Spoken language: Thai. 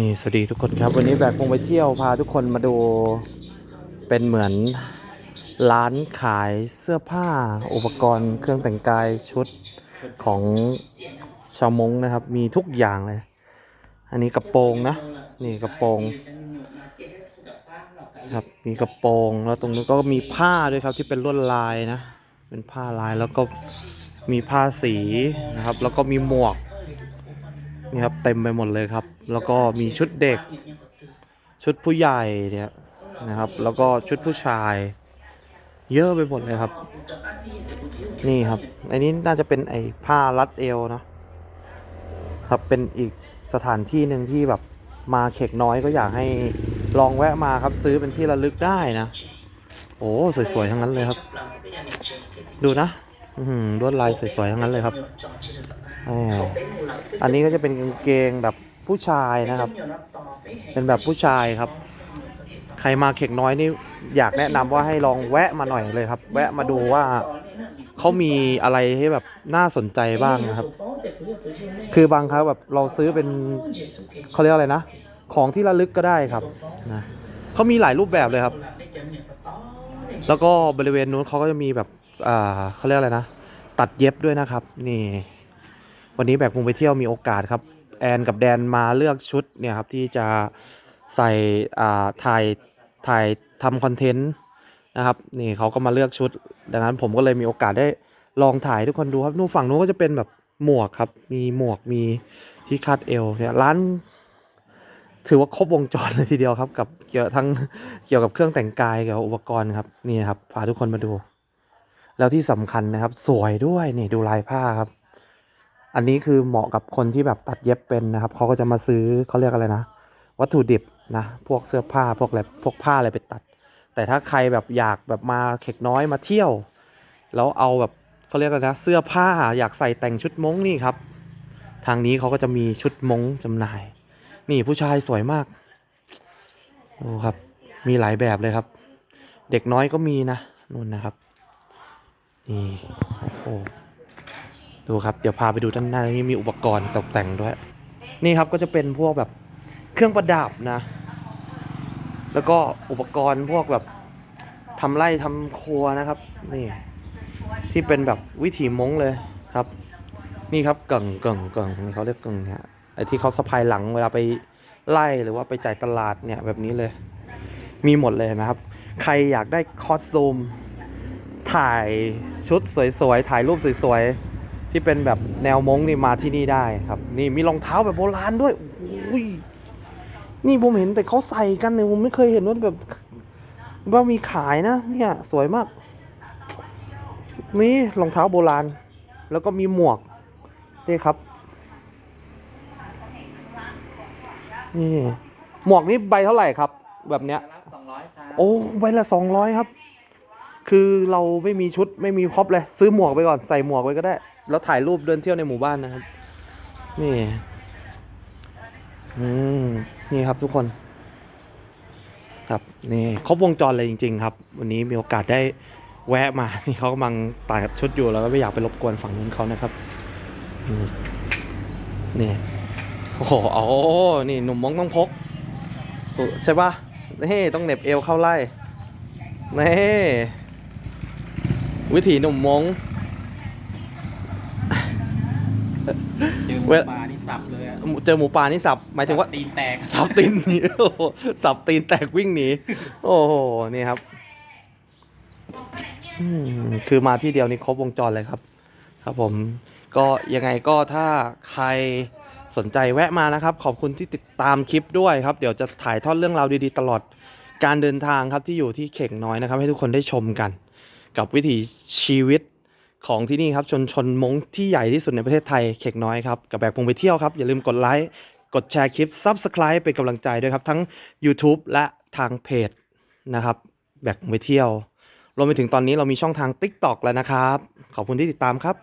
นี่สวัสดีทุกคนครับ วันนี้แบกคงไปเที่ยวพาทุกคนมาดูเป็นเหมือนร้านขายเสื้อผ้าอุปกรณ์เครื่องแต่งกายชุดของชาวมงนะครับ มีทุกอย่างเลย อันนี้กระโปรงนะ นี่กระโปรงครับมีกระโปรงแล้วตรงนู้ก็มีผ้าด้วยครับที่เป็นลวดลายนะ เป็นผ้าลายแล้วก็มีผ้าสีนะครับ แล้วก็มีหมวก นี่ครับเต็มไปหมดเลยครับ แล้วก็มีชุดเด็ก ชุดผู้ใหญ่เนี่ยนะครับ แล้วก็ชุดผู้ชาย เยอะไปหมดเลยครับ นี่ครับอันนี้น่าจะเป็นไอ้ผ้ารัดเอวนะครับเป็นอีกสถานที่หนึ่งที่แบบมาเขกน้อยก็อยากให้ลองแวะมาครับซื้อเป็นที่ระลึกได้นะ โอ้สวยๆทั้งนั้นเลยครับ ดูนะ ลวดลายสวยๆ ทั้งนั้นเลยครับอันนี้ก็จะเป็นกางเกงแบบผู้ชายนะครับ เป็นแบบผู้ชายครับ ใครมาเข็กน้อยนี่อยากแนะนำว่าให้ลองแวะมาหน่อยเลยครับ แวะมาดูว่าเขามีอะไรให้แบบน่าสนใจบ้างนะครับ คือบางครั้งแบบเราซื้อเป็นเขาเรียกอะไรนะ ของที่ระลึกก็ได้ครับนะเขามีหลายรูปแบบเลยครับ แล้วก็บริเวณนู้นเขาก็จะมีแบบ เขาเรียกอะไรนะ ตัดเย็บด้วยนะครับ นี่ วันนี้แบกมุงไปเที่ยวมีโอกาสครับ แอนกับแดนมาเลือกชุดเนี่ยครับที่จะใส่ถ่ายถ่ายทำคอนเทนต์นะครับ นี่เขาก็มาเลือกชุด ดังนั้นผมก็เลยมีโอกาสได้ลองถ่ายทุกคนดูครับนู่นฝั่งนู้นก็จะเป็นแบบหมวกครับ มีหมวกมีที่คาดเอวเนี่ยร้านถือว่าครบวงจรเลยทีเดียวครับ กับเกี่ยวทั้งเกี่ยวกับเครื่องแต่งกายเกี่ยวกับอุปกรณ์ครับนี่ครับพาทุกคนมาดู แล้วที่สำคัญนะครับ สวยด้วยนี่ดูลายผ้าครับ อันนี้คือเหมาะกับคนที่แบบตัดเย็บเป็นนะครับเขาก็จะมาซื้อเขาเรียกอะไรนะ วัตถุดิบนะพวกเสื้อผ้าพวกอะไรพวกผ้าอะไรไปตัด แต่ถ้าใครแบบอยากแบบมาเข็กน้อยมาเที่ยว แล้วเอาแบบเขาเรียกอะไรนะ เสื้อผ้าอยากใส่แต่งชุดมงนี่ครับทางนี้เขาก็จะมีชุดมงจำหน่าย นี่ผู้ชายสวยมากโอ้ครับ มีหลายแบบเลยครับ เด็กน้อยก็มีนะนู่นนะครับ นี่โอ้ดูครับ เดี๋ยวพาไปดูด้านหน้านี่มีอุปกรณ์ตกแต่งด้วย นี่ครับก็จะเป็นพวกแบบเครื่องประดับนะ แล้วก็อุปกรณ์พวกแบบทำไร่ทำครัวนะครับ นี่ที่เป็นแบบวิถีม้งเลยครับ นี่ครับเก่งเก่งเก่งเขาเรียกเก่งเนี่ยไอ้ที่เขาสะพายหลังเวลาไปไล่หรือว่าไปจ่ายตลาดเนี่ยแบบนี้เลย มีหมดเลยนไหมครับ ใครอยากได้คอสตูม ถ่ายชุดสวยๆ ถ่ายรูปสวยๆ ที่เป็นแบบแนวมงนี่มาที่นี่ได้ครับ นี่มีรองเท้าแบบโบราณด้วยโอ้ยนี่ผมเห็นแต่เขาใส่กันเนี่ยผมไม่เคยเห็นว่าแบบว่ามีขายนะ เนี่ยสวยมาก นี่รองเท้าโบราณ แล้วก็มีหมวกนี่ครับ นี่หมวกนี่ใบเท่าไหร่ครับ แบบเนี้ยสองร้อยครับโอ้ใบละสองร้อยครับ คือเราไม่มีชุดไม่มีครบเลย ซื้อหมวกไปก่อนใส่หมวกไว้ก็ได้ แล้วถ่ายรูปเดินเที่ยวในหมู่บ้านนะครับ นี่อืมนี่ครับทุกคน ครับนี่ครบวงจรเลยจริง ๆ ครับ วันนี้มีโอกาสได้แวะมานี่เขากำลังตัดชุดอยู่แล้วก็ไม่อยากไปรบกวนฝั่งนู้นเขานะครับนี่โอ้โหโอ้นี่หนุ่มมงต้องพกใช่ปะนี่ต้องเหน็บเอวเข้าไล่นี่ วิถีหนุ่มมงเจอหมูเว้ยป่านี่สับเลยอะเจอหมูป่านี่สับหมายถึงว่าตีนแตกสับตีนหนีโอ้โหสับตีนแตกวิ่งหนีโอ้โหนี่ครับอืมคือมาที่เดียวนี่ครบวงจรเลยครับ ครับผมก็ยังไงก็ถ้าใครสนใจแวะมานะครับ ขอบคุณที่ติดตามคลิปด้วยครับ เดี๋ยวจะถ่ายทอดเรื่องราวดีๆ ตลอดการเดินทางครับที่อยู่ที่เข่งน้อยนะครับ ให้ทุกคนได้ชมกัน กับวิถีชีวิตของที่นี่ครับชนชนมงที่ใหญ่ที่สุดในประเทศไทยเข่งน้อยครับ กับแบกพงไปเที่ยวครับ อย่าลืมกดไลค์ กดแชร์คลิป Subscribe เป็นกำลังใจด้วยครับ ทั้ง YouTube และทางเพจนะครับ แบกพงไปเที่ยว รวมไปถึงตอนนี้เรามีช่องทาง TikTok แล้วนะครับ ขอบคุณที่ติดตามครับ